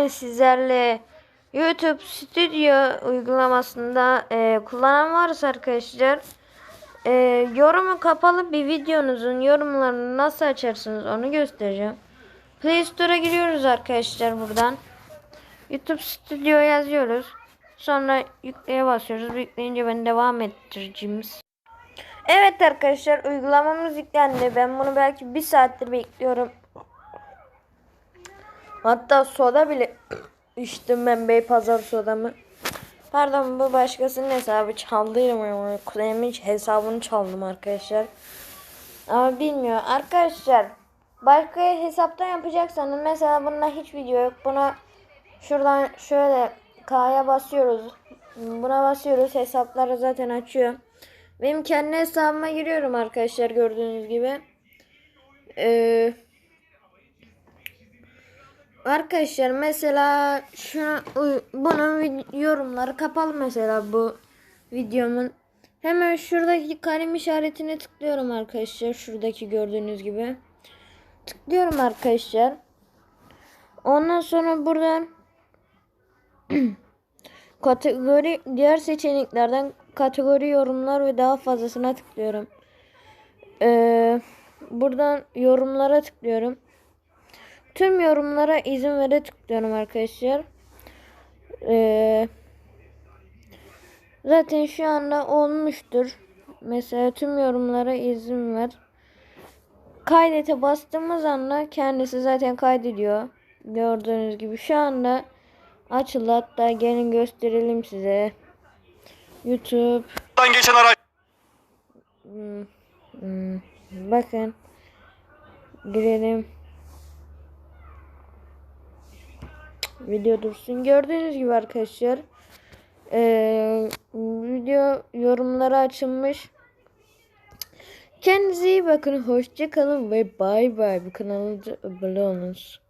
bugün sizlerle YouTube Studio uygulamasında e, kullanan varsa arkadaşlar e, yorumu kapalı bir videonuzun yorumlarını nasıl açarsınız onu göstereceğim. Play Store'a giriyoruz arkadaşlar buradan. YouTube Studio yazıyoruz. Sonra yükleye basıyoruz. Yükleyince ben devam ettireceğim. Evet arkadaşlar uygulamamız yüklendi. Ben bunu belki bir saattir bekliyorum. Hatta soda bile içtim ben Beypazar sodamı. Pardon bu başkasının hesabı çaldıydım. Kuzenimin hesabını çaldım arkadaşlar. Ama bilmiyor. Arkadaşlar başka hesaptan yapacaksanız mesela bunda hiç video yok. Buna şuradan şöyle K'ya basıyoruz. Buna basıyoruz. Hesapları zaten açıyor. Benim kendi hesabıma giriyorum arkadaşlar gördüğünüz gibi. Eee Arkadaşlar mesela şu bunun yorumları kapalı mesela bu videomun. Hemen şuradaki kalem işaretine tıklıyorum arkadaşlar. Şuradaki gördüğünüz gibi. Tıklıyorum arkadaşlar. Ondan sonra buradan kategori diğer seçeneklerden kategori yorumlar ve daha fazlasına tıklıyorum. Ee, buradan yorumlara tıklıyorum. Tüm yorumlara izin vere tıklıyorum arkadaşlar. Ee, zaten şu anda olmuştur. Mesela tüm yorumlara izin ver. Kaydete bastığımız anda kendisi zaten kaydediyor. Gördüğünüz gibi şu anda açıldı. Hatta gelin gösterelim size. YouTube. Geçen araç Hmm, hmm. Bakın. Girelim. Video dursun. Gördüğünüz gibi arkadaşlar. Ee, video yorumları açılmış. Kendinize iyi bakın. Hoşça kalın ve bay bay. Bu kanalımıza abone olunuz.